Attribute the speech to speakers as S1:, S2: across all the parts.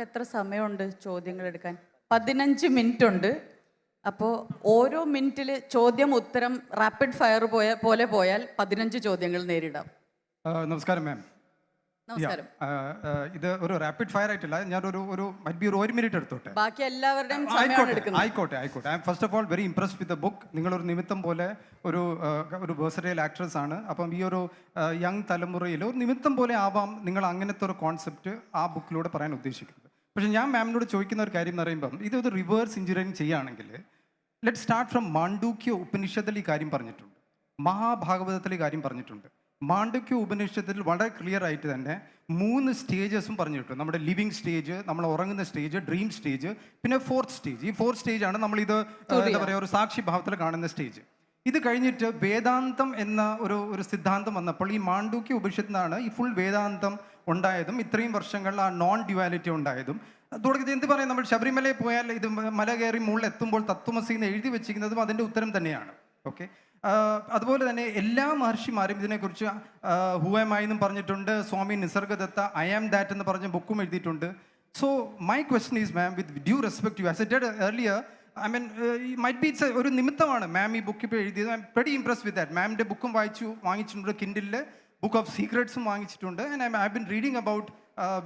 S1: നമുക്ക് എത്ര സമയമുണ്ട് ചോദ്യങ്ങൾ എടുക്കാൻ പതിനഞ്ച് മിനിറ്റ് ഉണ്ട് അപ്പോൾ ഓരോ മിനിറ്റിൽ ചോദ്യം ഉത്തരം റാപ്പിഡ് ഫയർ പോയ പോലെ പോയാൽ പതിനഞ്ച് ചോദ്യങ്ങൾ നേരിടാം.
S2: നമസ്കാരം മാം
S1: നമസ്കാരം.
S2: ഇത് ഒരു റാപ്പിഡ് ഫയർ ആയിട്ടില്ല ഞാൻ ഒരു മറ്റ് ബി ഒരു ഒരു മിനിറ്റ് എടുത്തോട്ടെ?
S1: ബാക്കി എല്ലാവരുടെയും
S2: ആയിക്കോട്ടെ ആയിക്കോട്ടെ ആയിക്കോട്ടെ. I first of all very impress with the book നിങ്ങളൊരു നിമിത്തം പോലെ ഒരു ഒരു വേഴ്സറ്റൈൽ ആക്ട്രസ് ആണ്. അപ്പം ഈ ഒരു യങ് തലമുറയിൽ ഒരു നിമിത്തം പോലെ ആവാം നിങ്ങൾ അങ്ങനത്തെ ഒരു കോൺസെപ്റ്റ് ആ ബുക്കിലൂടെ പറയാൻ ഉദ്ദേശിക്കുന്നത്. പക്ഷേ ഞാൻ മാമിനോട് ചോദിക്കുന്ന ഒരു കാര്യം എന്ന് പറയുമ്പം ഇത് ഒരു റിവേഴ്സ് എഞ്ചിനീയറിംഗ് ചെയ്യുകയാണെങ്കിൽ ലെറ്റ് സ്റ്റാർട്ട് ഫ്രം മാണ്ഡൂക്യ ഉപനിഷത്തിൽ ഈ കാര്യം പറഞ്ഞിട്ടുണ്ട്. മഹാഭാഗവതത്തിൽ ഈ കാര്യം പറഞ്ഞിട്ടുണ്ട്. മാണ്ഡുക്യ ഉപനിഷത്തിൽ വളരെ ക്ലിയർ ആയിട്ട് തന്നെ മൂന്ന് സ്റ്റേജസും പറഞ്ഞിട്ടു നമ്മുടെ ലിവിങ് സ്റ്റേജ് നമ്മൾ ഉറങ്ങുന്ന സ്റ്റേജ് ഡ്രീം സ്റ്റേജ് പിന്നെ ഫോർത്ത് സ്റ്റേജ് ഈ ഫോർത്ത് സ്റ്റേജ് ആണ് നമ്മൾ ഇത് എന്താ പറയുക ഒരു സാക്ഷി ഭാവത്തിൽ കാണുന്ന സ്റ്റേജ് ഇത് കഴിഞ്ഞിട്ട് വേദാന്തം എന്ന ഒരു ഒരു സിദ്ധാന്തം വന്നപ്പോൾ ഈ മാണ്ഡൂക്യ ഉപനിഷത്തിൽ നിന്നാണ് ഈ ഫുൾ വേദാന്തം ഉണ്ടായതും ഇത്രയും വർഷങ്ങളിൽ ആ നോൺ ഡ്യുവാലിറ്റി ഉണ്ടായതും തുടക്കത്തിൽ എന്ത് പറയാം? നമ്മൾ ശബരിമലയിൽ പോയാൽ ഇത് മല കയറി മുകളിൽ എത്തുമ്പോൾ തത്വമസി എന്ന് എഴുതി വെച്ചിരിക്കുന്നതും അതിന്റെ ഉത്തരം തന്നെയാണ്. ഓക്കെ അതുപോലെ തന്നെ എല്ലാ മഹർഷിമാരും ഇതിനെക്കുറിച്ച് ഹൂവമായി എന്നും പറഞ്ഞിട്ടുണ്ട്. സ്വാമി നിസർഗദത്ത ഐ ആം ദാറ്റ് എന്ന് പറഞ്ഞ ബുക്കും എഴുതിയിട്ടുണ്ട്. So my question is ma'am with due respect you as earlier I mean might be it's ഒരു നിമിത്തമാണ് മാം ഈ ബുക്ക് ഇപ്പോൾ എഴുതിയത്. I'm very impress with that മാമിന്റെ ബുക്കും വായിച്ചു വാങ്ങിച്ചിട്ടുണ്ട് കിൻഡിലിൽ ബുക്ക് ഓഫ് സീക്രട്സും വാങ്ങിച്ചിട്ടുണ്ട്. And I have been reading about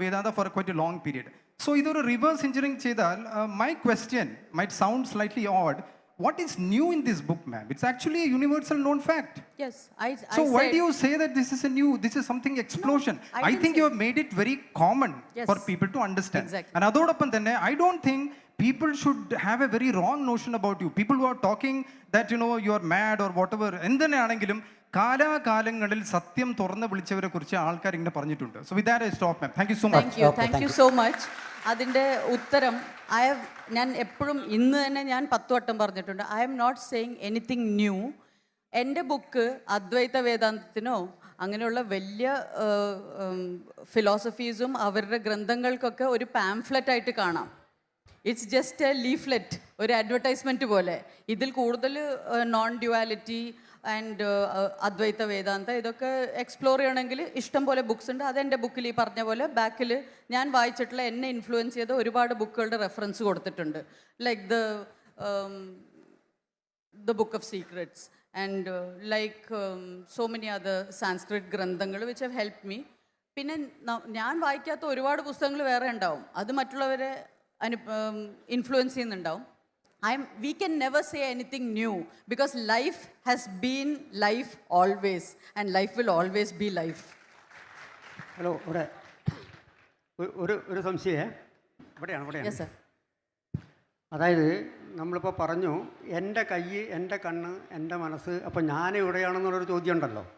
S2: Vedanta for quite a long period so ഇതൊരു റിവേഴ്സ് എഞ്ചിനീയറിംഗ് ചെയ്താൽ my question might sound slightly odd What is new in this book ma'am it's actually a universal known fact
S1: yes I
S2: So why do you say that this is a new, this is something explosion?
S1: I
S2: I,
S1: didn't
S2: think you have made it very common
S1: Yes.
S2: for people to understand.
S1: Exactly.
S2: And അതോടൊപ്പം തന്നെ I don't think people should have a very wrong notion about you. People who are talking that you know you are mad or whatever എന്തിനാണെങ്കിലും കാലാകാലങ്ങളിൽ സത്യം തുറന്ന് വിളിച്ചവരെ കുറിച്ച് ആൾക്കാർ ഇങ്ങനെ പറഞ്ഞിട്ടുണ്ട്. So with that I stop ma'am thank you so much
S1: thank you thank you so much അതിന്റെ ഉത്തരം ഐ ഹവ് ഞാൻ എപ്പോഴും ഇന്ന് തന്നെ ഞാൻ പത്ത് വട്ടം പറഞ്ഞിട്ടുണ്ട്. I'm not saying anything new എന്റെ ബുക്ക് അദ്വൈത വേദാന്തത്തിനോ അങ്ങനെയുള്ള വലിയ ഫിലോസഫീസും അവരുടെ ഗ്രന്ഥങ്ങൾക്കൊക്കെ ഒരു പാംഫ്ലെറ്റ് ആയിട്ട് കാണാം. ഇറ്റ്സ് ജസ്റ്റ് എ ലീഫ്ലെറ്റ് ഒരു അഡ്വർടൈസ്മെന്റ് പോലെ. ഇതിൽ കൂടുതൽ non duality and Advaita Vedanta ഇതൊക്കെ എക്സ്പ്ലോർ ചെയ്യണമെങ്കിൽ ഇഷ്ടം പോലെ ബുക്സ് ഉണ്ട്. അതെന്റെ ബുക്കിൽ ഈ പറഞ്ഞ പോലെ ബാക്കിൽ ഞാൻ വായിച്ചിട്ടുള്ള എന്നെ ഇൻഫ്ലുവൻസ് ചെയ്ത ഒരുപാട് ബുക്കുകളുടെ റെഫറൻസ് കൊടുത്തിട്ടുണ്ട്. Like the the book of secrets and like so many other Sanskrit ഗ്രന്ഥങ്ങൾ വിച്ച് ഹവ് ഹെൽപ്പ് മീ പിന്നെ ഞാൻ വായിക്കാത്ത ഒരുപാട് പുസ്തകങ്ങൾ വേറെ ഉണ്ടാവും. അത് മറ്റുള്ളവരെ അനു ഇൻഫ്ലുവൻസ് ചെയ്യുന്നുണ്ടാവും. I we can never say anything new because life has been life always, and life will always be life.
S3: Hello ഇവിടെ. ഒരു- ഒരു സംശയമേ ഇവിടെയാണ് ഇവിടെയാണ്.
S1: യെസ് സർ
S3: അതായത് നമ്മളിപ്പോൾ പറഞ്ഞു എന്റെ കൈ എന്റെ കണ്ണ് എന്റെ മനസ്സ് അപ്പോൾ ഞാൻ എവിടെയാണെന്നുള്ളൊരു ചോദ്യം ഉണ്ടല്ലോ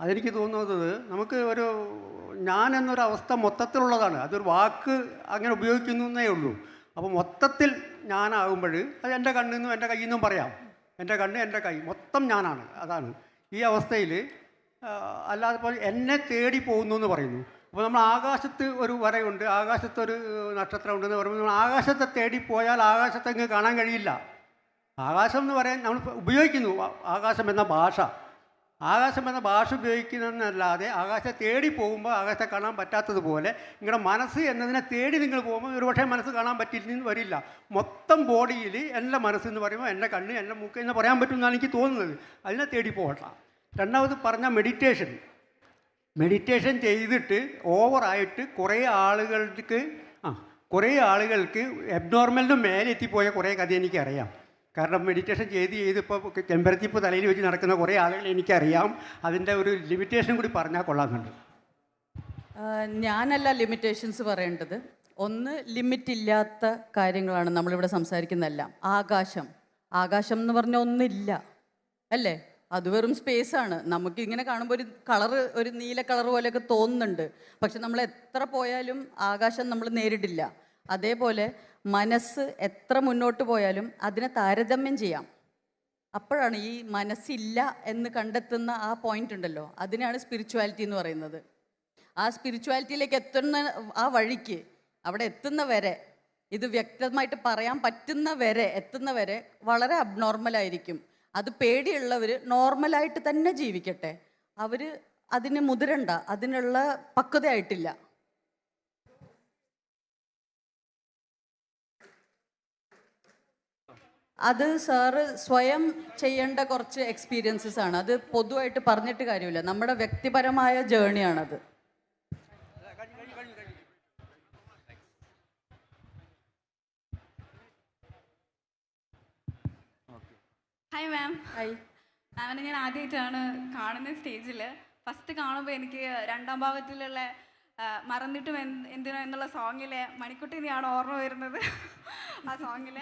S3: അതെനിക്ക് തോന്നുന്നത് നമുക്ക് ഒരു ഞാൻ എന്നൊരു അവസ്ഥ മൊത്തത്തിലുള്ളതാണ്. അതൊരു വാക്ക് അങ്ങനെ ഉപയോഗിക്കുന്നു എന്നേ ഉള്ളൂ. അപ്പോൾ മൊത്തത്തിൽ ഞാനാകുമ്പോൾ അത് എന്റെ കണ്ണിൽ നിന്നും എന്റെ കയ്യിൽ നിന്നും പറയാം. എന്റെ കണ്ണ് എന്റെ കൈ. മൊത്തം ഞാനാണ്. അതാണ്. ഈ അവസ്ഥയിൽ അല്ലാതെ ഇപ്പോൾ എന്നെ തേടി പോകുന്നു എന്ന് പറയുന്നു. അപ്പോൾ നമ്മൾ ആകാശത്ത് ഒരു വരയുണ്ട്. ആകാശത്ത് ഒരു നക്ഷത്രം ഉണ്ടെന്ന് പറയുമ്പോൾ നമ്മൾ ആകാശത്തെ തേടി പോയാൽ ആകാശത്തെ കാണാൻ കഴിയില്ല. ആകാശം എന്ന് പറയാൻ നമ്മൾ ഉപയോഗിക്കുന്നു. ആകാശം എന്ന ഭാഷ. ആകാശം എന്ന ഭാഷ ഉപയോഗിക്കുന്നതെന്നല്ലാതെ ആകാശത്തെ തേടി പോകുമ്പോൾ ആകാശത്തെ കാണാൻ പറ്റാത്തതുപോലെ നിങ്ങളുടെ മനസ്സ് എന്നതിനെ തേടി നിങ്ങൾ പോകുമ്പോൾ ഒരുപക്ഷെ മനസ്സ് കാണാൻ പറ്റില്ലെന്ന് വരില്ല. മൊത്തം ബോഡിയിൽ എന്റെ മനസ്സെന്ന് പറയുമ്പോൾ എന്റെ കണ്ണ് എന്റെ മൂക്ക് എന്ന് പറയാൻ പറ്റുമെന്നാണ് എനിക്ക് തോന്നുന്നത്. അതിനെ തേടി പോകട്ടെ രണ്ടാമത് പറഞ്ഞ മെഡിറ്റേഷൻ മെഡിറ്റേഷൻ ചെയ്തിട്ട് ഓവറായിട്ട് കുറേ ആളുകൾക്ക് ആ കുറേ ആളുകൾക്ക് എബ്നോർമലിന് മേലെ എത്തിപ്പോയ കുറേ കഥ എനിക്കറിയാം. കാരണം മെഡിറ്റേഷൻ ചെയ്ത് ചെയ്ത് ഇപ്പോൾ ചെമ്പരത്തിപ്പ് തലയിൽ വെച്ച് നടക്കുന്ന കുറേ ആളുകൾ എനിക്കറിയാം. അതിന്റെ ഒരു ലിമിറ്റേഷൻ കൂടി പറഞ്ഞാൽ കൊള്ളാമെന്നുണ്ട്.
S1: ഞാനല്ല ലിമിറ്റേഷൻസ് പറയേണ്ടത്. ഒന്ന് ലിമിറ്റ് ഇല്ലാത്ത കാര്യങ്ങളാണ് നമ്മളിവിടെ സംസാരിക്കുന്നതെല്ലാം. ആകാശം. ആകാശം എന്ന് പറഞ്ഞ ഒന്നില്ല. അല്ലേ? അത് വെറും സ്പേസ് ആണ്. നമുക്ക് ഇങ്ങനെ കാണുമ്പോൾ ഒരു കളറ് ഒരു നീല കളർ പോലെയൊക്കെ തോന്നുന്നുണ്ട്. പക്ഷെ നമ്മൾ എത്ര പോയാലും ആകാശം നമ്മൾ നേരിടില്ല. അതേപോലെ മനസ്സ് എത്ര മുന്നോട്ട് പോയാലും അതിനെ താരതമ്യം ചെയ്യാം. അപ്പോഴാണ് ഈ മനസ്സില്ല എന്ന് കണ്ടെത്തുന്ന ആ പോയിന്റ് ഉണ്ടല്ലോ. അതിനാണ് സ്പിരിച്വാലിറ്റി എന്ന് പറയുന്നത്. ആ സ്പിരിച്വാലിറ്റിയിലേക്ക് എത്തുന്ന ആ വഴിക്ക് അവിടെ എത്തുന്ന വരെ ഇത് വ്യക്തമായിട്ട് പറയാൻ പറ്റുന്ന വരെ എത്തുന്ന വരെ വളരെ അബ്നോർമൽ ആയിരിക്കും. അത് പേടിയുള്ളവർ നോർമലായിട്ട് തന്നെ ജീവിക്കട്ടെ. അവർ അതിന് മുതിരണ്ട അതിനുള്ള പക്വതയായിട്ടില്ല. അത് സാറ് സ്വയം ചെയ്യേണ്ട കുറച്ച് എക്സ്പീരിയൻസസ് ആണ്. അത് പൊതുവായിട്ട് പറഞ്ഞിട്ട് കാര്യമില്ല. നമ്മുടെ വ്യക്തിപരമായ ജേണിയാണത്
S4: ഹായ് മാം
S1: ഹായ്
S4: മാമിനെ ഞാൻ ആദ്യമായിട്ടാണ് കാണുന്ന സ്റ്റേജിൽ ഫസ്റ്റ് കാണുമ്പോൾ എനിക്ക് രണ്ടാം ഭാവത്തിലുള്ള മറന്നിട്ടും എന്തിനോ എന്നുള്ള സോങ്ങിലെ മണിക്കുട്ടിനെയാണ് ഓർമ്മ വരുന്നത്. ആ സോങ്ങിൽ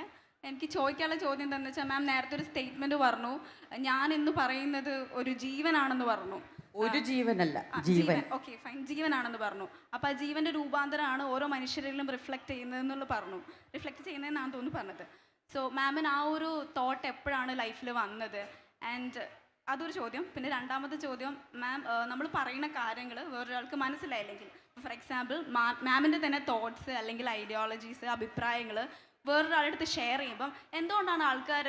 S4: എനിക്ക് ചോദിക്കാനുള്ള ചോദ്യം എന്താണെന്ന് വെച്ചാൽ മാം നേരത്തെ ഒരു സ്റ്റേറ്റ്മെന്റ് പറഞ്ഞു. ഞാൻ എന്ന് പറയുന്നത് ഒരു ജീവനാണെന്ന് പറഞ്ഞു.
S1: ഒരു ജീവനല്ല ജീവൻ.
S4: ഓക്കെ ഫൈൻ ജീവനാണെന്ന് പറഞ്ഞു. അപ്പൊ ആ ജീവന്റെ രൂപാന്തരമാണ് ഓരോ മനുഷ്യരിലും റിഫ്ലക്ട് ചെയ്യുന്നതെന്നുള്ള പറഞ്ഞു. റിഫ്ലക്ട് ചെയ്യുന്നതെന്നാണ് തോന്നുന്നു പറഞ്ഞത്. സോ മാമിന് ആ ഒരു തോട്ട് എപ്പോഴാണ് ലൈഫിൽ വന്നത്? ആൻഡ് അതൊരു ചോദ്യം. പിന്നെ രണ്ടാമത്തെ ചോദ്യം മാം നമ്മൾ പറയുന്ന കാര്യങ്ങൾ വേറൊരാൾക്ക് മനസ്സിലായില്ലെങ്കിൽ. ഫോർ എക്സാമ്പിൾ മാമിന്റെ തന്നെ തോട്ട്സ് അല്ലെങ്കിൽ ഐഡിയോളജീസ് അഭിപ്രായങ്ങൾ വേറൊരാളുടെ അടുത്ത് ഷെയർ ചെയ്യുമ്പം എന്തുകൊണ്ടാണ് ആൾക്കാർ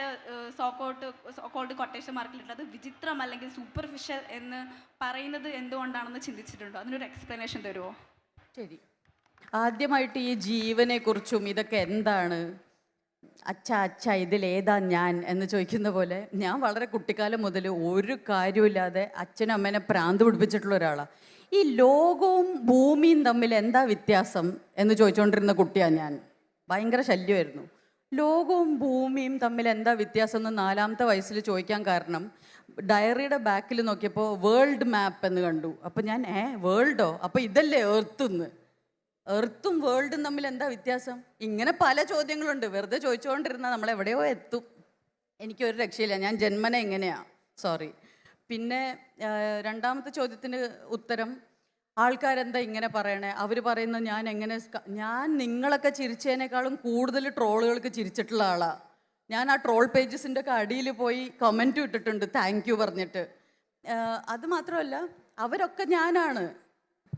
S4: സോക്കോട്ട് സോക്കോൾഡ് കൊട്ടേഷൻ മാർക്കിലിട്ടത് വിചിത്രം അല്ലെങ്കിൽ സൂപ്പർഫിഷ്യൽ എന്ന് പറയുന്നത് എന്തുകൊണ്ടാണെന്ന് ചിന്തിച്ചിട്ടുണ്ടോ? അതിനൊരു എക്സ്പ്ലനേഷൻ തരുമോ
S1: ശരി. ആദ്യമായിട്ട് ഈ ജീവനെ കുറിച്ചും ഇതൊക്കെ എന്താണ്? അച്ഛ അച്ഛ ഇതിലേതാ ഞാൻ എന്ന് ചോദിക്കുന്ന പോലെ ഞാൻ വളരെ കുട്ടിക്കാലം മുതൽ ഒരു കാര്യമില്ലാതെ അച്ഛനും അമ്മേനെ പ്രാന്ത് പിടിപ്പിച്ചിട്ടുള്ള ഒരാളാണ് ഈ ലോകവും ഭൂമിയും തമ്മിൽ എന്താ വ്യത്യാസം എന്ന് ചോദിച്ചുകൊണ്ടിരുന്ന കുട്ടിയാണ് ഞാൻ. ഭയങ്കര ശല്യമായിരുന്നു. ലോകവും ഭൂമിയും തമ്മിൽ എന്താ വ്യത്യാസം എന്ന് നാലാമത്തെ വയസ്സിൽ ചോദിക്കാൻ കാരണം ഡയറിയുടെ ബാക്കിൽ നോക്കിയപ്പോൾ വേൾഡ് മാപ്പ് എന്ന് കണ്ടു. അപ്പം ഞാൻ ഏ വേൾഡോ? അപ്പം ഇതല്ലേ എർത്തുന്ന് എർത്തും വേൾഡും തമ്മിൽ എന്താ വ്യത്യാസം? ഇങ്ങനെ പല ചോദ്യങ്ങളുണ്ട്. വെറുതെ ചോദിച്ചുകൊണ്ടിരുന്നാൽ നമ്മൾ എവിടെയോ എത്തും. എനിക്കൊരു രക്ഷയില്ല. ഞാൻ ജന്മന എങ്ങനെയാ? സോറി. പിന്നെ രണ്ടാമത്തെ ചോദ്യത്തിന് ഉത്തരം ആൾക്കാരെന്താ ഇങ്ങനെ പറയണേ? അവർ പറയുന്നത് ഞാൻ എങ്ങനെ ഞാൻ നിങ്ങളൊക്കെ ചിരിച്ചതിനേക്കാളും കൂടുതൽ ട്രോളുകൾക്ക് ചിരിച്ചിട്ടുള്ള ആളാ. ഞാൻ ആ ട്രോൾ പേജസിന്റെ ഒക്കെ അടിയിൽ പോയി കമന്റും ഇട്ടിട്ടുണ്ട്. താങ്ക് യു പറഞ്ഞിട്ട്. അത് മാത്രമല്ല അവരൊക്കെ ഞാനാണ്.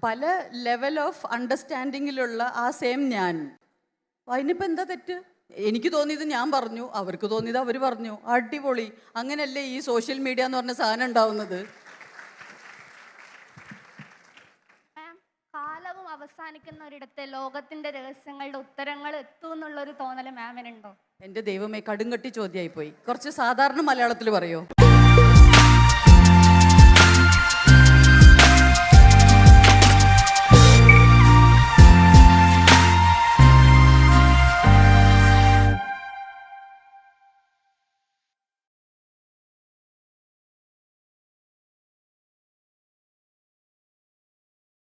S1: പല ലെവൽ ഓഫ് അണ്ടർസ്റ്റാൻഡിങ്ങിലുള്ള ആ സെയിം ഞാൻ. അതിനിപ്പോൾ എന്താ തെറ്റ്? എനിക്ക് തോന്നിയത് ഞാൻ പറഞ്ഞു അവർക്ക് തോന്നിയത് അവർ പറഞ്ഞു. അടിപൊളി. അങ്ങനെയല്ലേ ഈ സോഷ്യൽ മീഡിയ എന്ന് പറഞ്ഞ സാധനം ഉണ്ടാവുന്നത്
S5: മാം കാലവും അവസാനിക്കുന്ന ഒരിടത്ത് ലോകത്തിന്റെ രഹസ്യങ്ങളുടെ ഉത്തരങ്ങൾ എത്തും എന്നുള്ളൊരു തോന്നൽ മാമിനുണ്ടോ?
S1: എന്റെ ദൈവമേ കടുങ്കട്ടി ചോദ്യമായി പോയി കുറച്ച് സാധാരണ മലയാളത്തിൽ പറയോ?